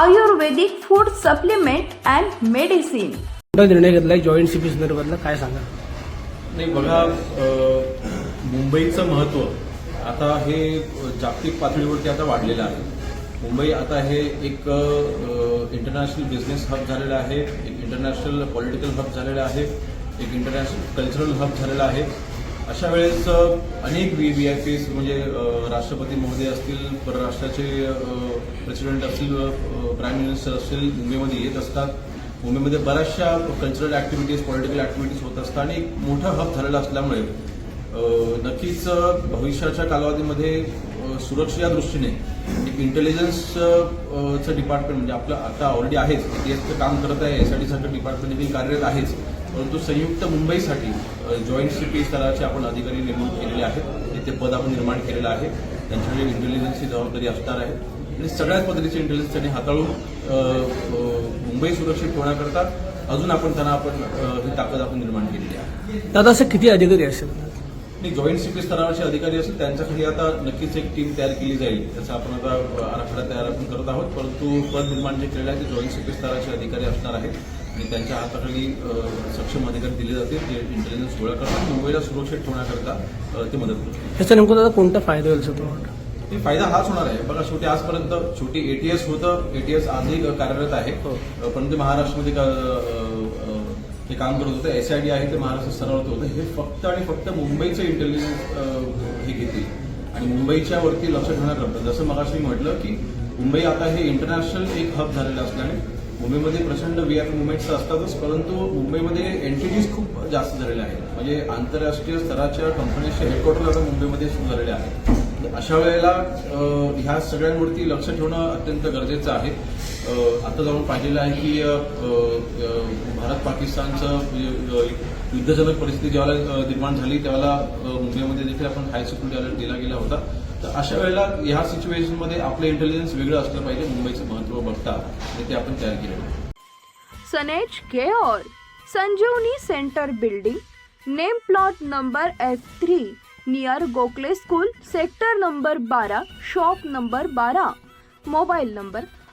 Ayurvedic food supplement and medicine मोठा निर्णय घेतलाय? जॉईंट सीपी संदर्भातला काय सांगा नाही बघा मुंबईचं महत्त्व आता हे जागतिक पातळीवरती आता वाढलेलं आहे. मुंबई आता हे एक इंटरनॅशनल बिझनेस हब झालेलं आहे एक इंटरनॅशनल पॉलिटिकल हब झालेलं आहे एक इंटरनॅशनल कल्चरल हब झालेलं आहे. अशा वेळेस अनेक व्ही व्ही आय पीस म्हणजे राष्ट्रपती महोदय असतील परराष्ट्राचे प्रेसिडेंट असतील प्राईम मिनिस्टर असतील मुंबईमध्ये येत असतात. मुंबईमध्ये बऱ्याचशा कल्चरल ऍक्टिव्हिटीज पॉलिटिकल ऍक्टिव्हिटीज होत असतात आणि एक मोठा हब ठरलेला असल्यामुळे नक्कीच भविष्याच्या कालावधीमध्ये सुरक्षेच्या दृष्टीने एक इंटेलिजन्स चं डिपार्टमेंट म्हणजे आपलं आता ऑलरेडी आहेच एटीएसचं काम करत आहे एसआयटी सारखं डिपार्टमेंट देखील कार्यरत आहेच. परंतु संयुक्त मुंबईसाठी जॉईंट सीपी स्तराचे आपण अधिकारी नेमणूक केलेले आहेत. तिथे पद आपण निर्माण केलेलं आहे. त्यांच्याकडे इंटेलिजन्सची जबाबदारी असणार आहे. आणि सगळ्याच पद्धतीचे इंटेलिजन्स त्यांनी हाताळून मुंबई सुरक्षित ठेवण्याकरता अजून आपण त्यांना आपण ही ताकद आपण निर्माण केलेली आहे. दादा असं किती अधिकारी असेल? आणि जॉईंट सीपी स्तरावरचे अधिकारी असतील त्यांच्यासाठी आता नक्कीच एक टीम तयार केली जाईल त्याचा आपण आता आराखडा तयार आपण करत आहोत. परंतु पद निर्माण जे केलेलं आहे ते जॉईंट सीपी स्तराचे अधिकारी असणार आहेत आणि त्यांच्या हाताखाली सक्षम अधिकारी दिले जातील जे इंटेलिजन्स गोळा करतात. मुंबईला सुरक्षित ठेवण्याकरता ते मदत करतील. त्याचा नेमकं कोणता फायदा होईल असं तुम्हाला वाटतं? ते फायदा हाच होणार आहे. बघा शेवटी आजपर्यंत शेवटी एटीएस होतं. एटीएस आजही कार्यरत आहे. हो. परंतु महाराष्ट्रामध्ये हे काम करत होतं एस आय डी आहे ते महाराष्ट्र स्तरावरती होतं. हे फक्त आणि फक्त मुंबईचं इंटेलिजन्स हे घेतील. आणि मुंबईच्या वरती लक्ष ठेवण्याकरता जसं मगाशी मी म्हटलं की मुंबई आता हे इंटरनॅशनल एक हब झालेलं असल्याने मुंबईमध्ये प्रचंड व्ही आर मुवमेंट्स असतातच परंतु मुंबईमध्ये एंटिटीज खूप जास्त झालेल्या आहेत. म्हणजे आंतरराष्ट्रीय स्तराच्या कंपनीचे हेडक्वार्टर आता मुंबईमध्ये सुरू झालेले आहेत. अशा वेळेला ह्या सगळ्यांवरती लक्ष ठेवणं अत्यंत गरजेचं आहे. आता जाऊन पाहिलेलं आहे की भारत पाकिस्तानचं म्हणजे, युद्धजनक परिस्थिती ज्यावेळेला निर्माण झाली त्यावेळेला मुंबईमध्ये देखील आपण हाय सिक्युरिटी अलर्ट दिला गेला होता. तर अशा वेळेला ह्या सिच्युएशनमध्ये आपलं इंटेलिजन्स वेगळं असलं पाहिजे मुंबईचं महत्त्व बघता ते आपण तयार केलेलं सनेज care Sanjeevani centre building name plot number F three near Gokhale school sector number बारा शॉप नंबर बारा मोबाईल नंबर